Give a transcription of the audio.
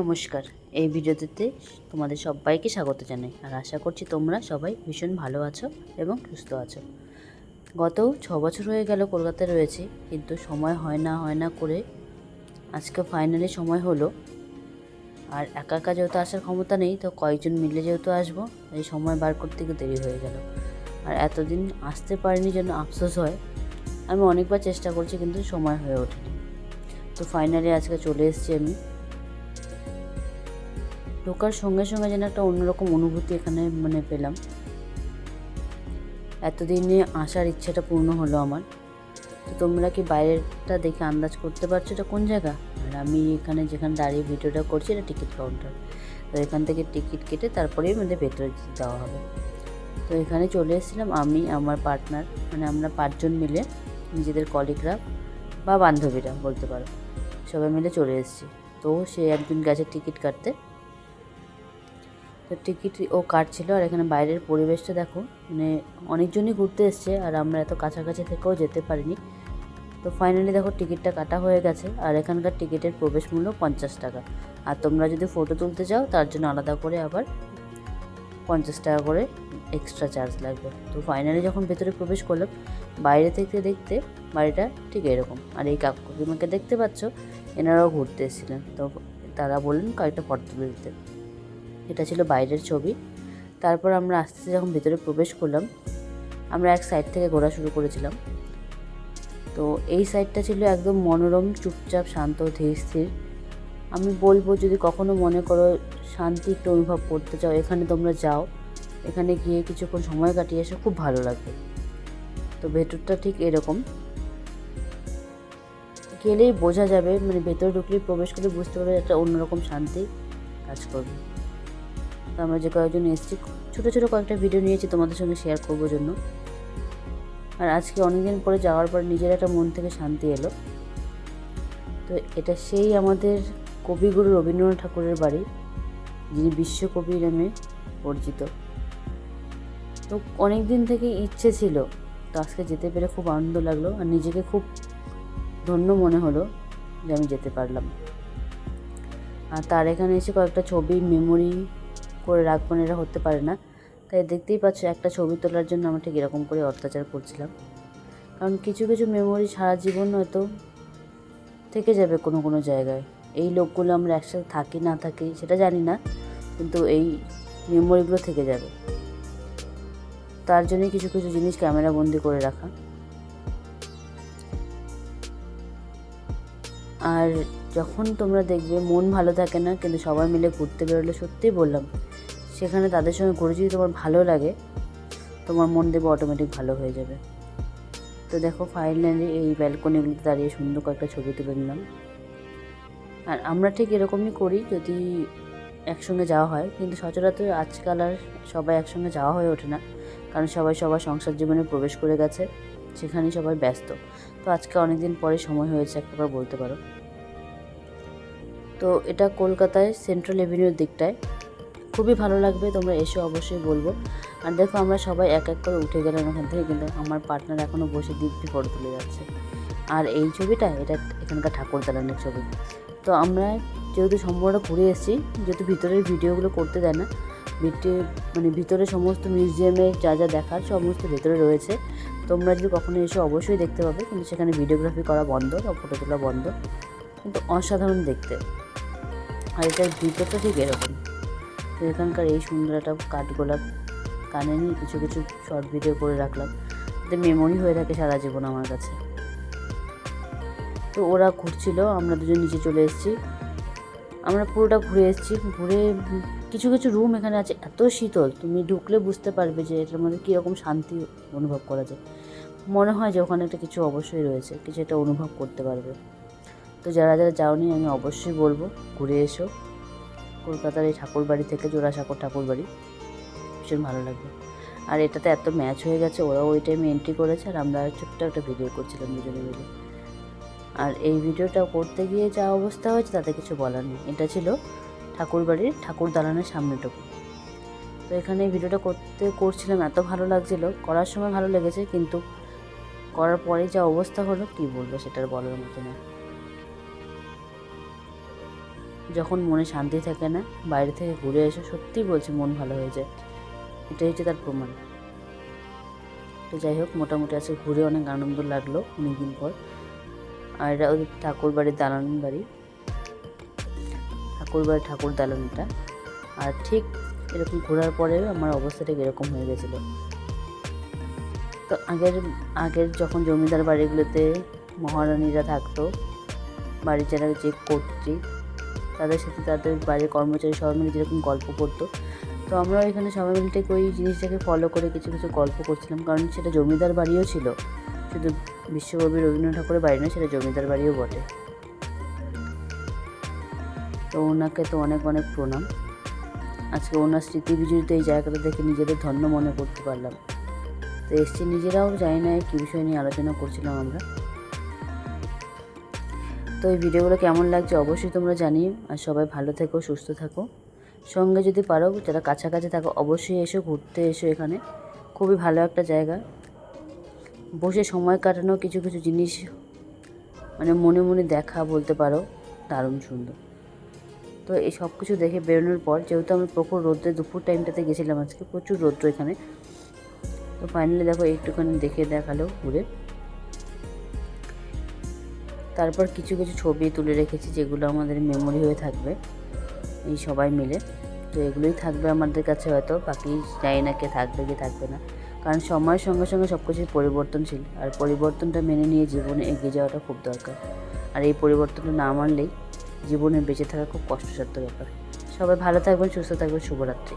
নমস্কার। এই ভিডিওতে তোমাদের সবাইকে স্বাগত জানাই। আর আশা করছি তোমরা সবাই ভীষণ ভালো আছো এবং সুস্থ আছো। গত ছ বছর হয়ে গেল কলকাতায় রয়েছে, কিন্তু সময় হয় না হয় না করে আজকে ফাইনালি সময় হলো। আর একা একা যেহেতু আসার ক্ষমতা নেই, তো কয়েকজন মিলে যেহেতু আসব, এই সময় বার করতে গিয়ে দেরি হয়ে গেল। আর এতদিন আসতে পারিনি জন্য আফসোস হয়, আমি অনেকবার চেষ্টা করছি, কিন্তু সময় হয়ে ওঠেনি। তো ফাইনালি আজকে চলে এসেছি আমি। ঢোকার সঙ্গে সঙ্গে যেন একটা অন্যরকম অনুভূতি এখানে মানে পেলাম। এতদিনে আসার ইচ্ছাটা পূর্ণ হলো আমার। তো তোমরা কি বাইরেটা দেখে আন্দাজ করতে পারছ এটা কোন জায়গা? আর আমি এখানে যেখানে দাঁড়িয়ে ভিডিওটা করছি এটা টিকিট কাউন্টার। তো এখান থেকে টিকিট কেটে তারপরেই আমাদের ভেতরে দেওয়া হবে। তো এখানে চলে এসেছিলাম আমি, আমার পার্টনার মানে আমরা পাঁচজন মিলে, নিজেদের কলিগরা বা বান্ধবীরা বলতে পারো। সবাই মিলে চলে এসেছি। তো সে একজন গেছে টিকিট কাটতে। টিকিট ও কাটছিল আর এখানে বাইরের পরিবেশটা দেখো মানে অনেকজনই ঘুরতে এসছে আর আমরা এত কাছাকাছি থেকেও যেতে পারিনি। তো ফাইনালি দেখো টিকিটটা কাটা হয়ে গেছে আর এখানকার টিকিটের প্রবেশ মূল্য পঞ্চাশ টাকা। আর তোমরা যদি ফটো তুলতে চাও তার জন্য আলাদা করে আবার পঞ্চাশ টাকা করে এক্সট্রা চার্জ লাগবে। তো ফাইনালি যখন ভেতরে প্রবেশ করলাম, বাইরে থেকে দেখতে বাড়িটা ঠিক এরকম। আর এই কাকু কাকুমাকে দেখতে পাচ্ছ, এনারাও ঘুরতে এসেছিলেন। তো তারা বললেন কয়েকটা ফটো তুলে দিতে এটা ছিল বাইরের ছবি। তারপর আমরা আস্তে আস্তে যখন ভেতরে প্রবেশ করলাম, আমরা এক সাইড থেকে ঘোরা শুরু করেছিলাম। তো এই সাইডটা ছিল একদম মনোরম, চুপচাপ, শান্ত, ধীর, স্থির। আমি বলব, যদি কখনো মনে করো শান্তি একটু অনুভব করতে চাও, এখানে তোমরা যাও। এখানে গিয়ে কিছুক্ষণ সময় কাটিয়ে এসে, খুব ভালো লাগবে। তো ভেতরটা ঠিক এরকম। গেলেই বোঝা যাবে মানে ভেতরে ঢুকলেই প্রবেশ করলে বুঝতে পারবে একটা অন্যরকম শান্তি কাজ করবে। তো আমরা যে কয়েকজন এসেছি, ছোটো ছোটো কয়েকটা ভিডিও নিয়েছি তোমাদের সঙ্গে শেয়ার করব জন্য। আর আজকে অনেকদিন পরে যাওয়ার পর নিজের একটা মন থেকে শান্তি এলো। তো এটা সেই আমাদের কবিগুরু রবীন্দ্রনাথ ঠাকুরের বাড়ি, যিনি বিশ্বকবি নামে পরিচিত। তো অনেক দিন থেকে ইচ্ছে ছিল, তো আজকে যেতে পেরে খুব আনন্দ লাগল আর নিজেকে খুব ধন্য মনে হলো যে আমি যেতে পারলাম। আর তার এখানে এসে কয়েকটা ছবি মেমোরি করে রাখব না, এটা হতে পারে না। তাই দেখতেই পাচ্ছ, একটা ছবি তোলার জন্য আমরা ঠিক এরকম করে অত্যাচার করছিলাম। কারণ কিছু কিছু মেমোরি সারা জীবন হয়তো থেকে যাবে কোনো কোনো জায়গায়। এই লোকগুলো আমরা একসাথে থাকি, না থাকি, সেটা জানি না, কিন্তু এই মেমোরিগুলো থেকে যাবে। তার জন্যই কিছু কিছু জিনিস ক্যামেরা বন্দি করে রাখা। আর যখন তোমরা দেখবে মন ভালো থাকে না, কিন্তু সবাই মিলে ঘুরতে বেরোলে সত্যিই বললাম সেখানে তাদের সঙ্গে ঘুরে যদি তোমার ভালো লাগে, তোমার মন দেবে অটোমেটিক ভালো হয়ে যাবে। তো দেখো ফাইনালি এই ব্যালকনিগুলিতে দাঁড়িয়ে সুন্দর কয়েকটা ছবি তুলে নিলাম। আর আমরা ঠিক এরকমই করি যদি একসঙ্গে যাওয়া হয়, কিন্তু সচরাচর আজকাল আর সবাই একসঙ্গে যাওয়া হয়ে ওঠে না, কারণ সবাই সবার সংসার জীবনে প্রবেশ করে গেছে সেখানেই সবাই ব্যস্ত। তো আজকে অনেক দিন পরে সময় হয়েছে একবার বলতে পারো। তো এটা কলকাতায় সেন্ট্রাল এভিনিউর দিকটায়। খুবই ভালো লাগবে, তোমরা এসে অবশ্যই বলব। আর দেখো, আমরা সবাই এক এক করে উঠে গেলাম ওখান থেকে, কিন্তু আমার পার্টনার এখনও বসে দিব্যি ফটো তুলে যাচ্ছে। আর এই ছবিটা, এটা এখানকার ঠাকুর দালানের ছবি। তো আমরা যেহেতু সম্পূর্ণটা ঘুরে এসেছি, যেহেতু ভিতরের ভিডিওগুলো করতে দেয় না ভিডিও মানে ভিতরে সমস্ত মিউজিয়ামে যা যা দেখার সমস্ত ভেতরে রয়েছে। তোমরা যদি কখনো এসে অবশ্যই দেখতে পাবে, কিন্তু সেখানে ভিডিওগ্রাফি করা বন্ধ বা ফটো তোলা বন্ধ। কিন্তু অসাধারণ দেখতে। আর এটার ভিতরটা ঠিক এরকম। তো এখানকার এই সুন্দর একটা কাঠগোলাপ কানে নিয়ে কিছু কিছু শর্ট ভিডিও করে রাখলাম। যাতে মেমোরি হয়ে থাকে সারা জীবন আমার কাছে। তো ওরা ঘুরছিল, আমরা দুজন নিচে চলে এসেছি। আমরা পুরোটা ঘুরে এসেছি। ঘুরে কিছু কিছু রুম এখানে আছে। এত শীতল, তুমি ঢুকলে বুঝতে পারবে যে এটার মধ্যে কীরকম শান্তি অনুভব করা যায়। মনে হয় যে ওখানে একটা কিছু অবশ্যই রয়েছে, কিছু একটা অনুভব করতে পারবে। তো যারা যারা যাওনি, আমি অবশ্যই বলব, ঘুরে এসো। কলকাতার এই ঠাকুর বাড়ি থেকে জোড়াসাঁকোর ঠাকুর বাড়ি ভীষণ ভালো লাগবে আর এটাতে এত ম্যাচ হয়ে গেছে, ওরাও ওই টাইমে এন্ট্রি করেছে আর আমরা ছোট্ট একটা ভিডিও করছিলাম দুজনে মিলে। আর এই ভিডিওটা করতে গিয়ে যা অবস্থা হয়েছে তাতে কিছু বলার নেই। এটা ছিল ঠাকুর বাড়ির ঠাকুর দালানের সামনেটুকু তো এখানে ভিডিওটা করতে করছিলাম, এত ভালো লাগছিল। করার সময় ভালো লেগেছে, কিন্তু করার পরে যা অবস্থা হলো, কী বলব সেটার বলার মতো না যখন মনে শান্তি থাকে না, বাইরে থেকে ঘুরে এসে সত্যিই বলছি মন ভালো হয়ে যায়। এটাই হচ্ছে তার প্রমাণ। তো যাই হোক, মোটামুটি আজকে ঘুরে অনেক আনন্দ লাগল অনেকদিন পর। আর এটা ওদের ঠাকুর বাড়ির দালান বাড়ি। ঠাকুর বাড়ি ঠাকুর দালানটা। আর ঠিক এরকম ঘোরার পরে আমার অবস্থাটা এরকম হয়ে গেছিল। তো আগের আগের যখন জমিদার বাড়িগুলোতে মহারানীরা থাকতো, বাড়ির যারা যে কর্ত্রী তাদের সাথে তাদের বাইরের কর্মচারী সবাই মিলে যেরকম গল্প করতো। তো আমরা এখানে সবাই মিলে ঠিক ওই জিনিসটাকে ফলো করে কিছু কিছু গল্প করছিলাম। কারণ সেটা জমিদার বাড়িও ছিল। শুধু বিশ্বকবি রবীন্দ্রনাথ ঠাকুরের বাড়ি না সেটা জমিদার বাড়িও বটে। তো ওনাকে তো অনেক অনেক প্রণাম। আজকে ওনার স্মৃতি বিজড়িত এই জায়গাটা দেখে নিজেদের ধন্য মনে করতে পারলাম। তো এসছি নিজেরাও, জানি না কী বিষয় নিয়ে আলোচনা করছিলাম আমরা। তো এই ভিডিওগুলো কেমন লাগছে অবশ্যই তোমরা জানিও। আর সবাই ভালো থেকো, সুস্থ থাকো। সঙ্গে যদি পারো, যারা কাছাকাছি থাকো, অবশ্যই এসো, ঘুরতে এসো এখানে। খুবই ভালো একটা জায়গা। বসে সময় কাটানো কিছু কিছু জিনিস মানে মনে মনে দেখা বলতে পারো, দারুণ সুন্দর। তো এই সব কিছু দেখে বেরোনোর পর, যেহেতু আমরা প্রখর রোদ্রে দুপুর টাইমটাতে গেছিলাম আজকে, প্রচুর রৌদ্র এখানে। তো ফাইনালি দেখো, একটুখানি দেখে দেখাল, ঘুরে। তারপর কিছু কিছু ছবি তুলে রেখেছি যেগুলো আমাদের মেমোরি হয়ে থাকবে। এই সবাই মিলে। তো এগুলোই থাকবে আমাদের কাছে হয়তো, বাকি জানি না কে থাকবে, কি থাকবে না। কারণ সময়ের সঙ্গে সঙ্গে সব কিছুই পরিবর্তনশীল। আর পরিবর্তনটা মেনে নিয়ে জীবনে এগিয়ে যাওয়াটা খুব দরকার। আর এই পরিবর্তনটা না মানলেই জীবনে বেঁচে থাকা খুব কষ্টসাধ্য ব্যাপার। সবাই ভালো থাকবেন, সুস্থ থাকবেন, শুভরাত্রি।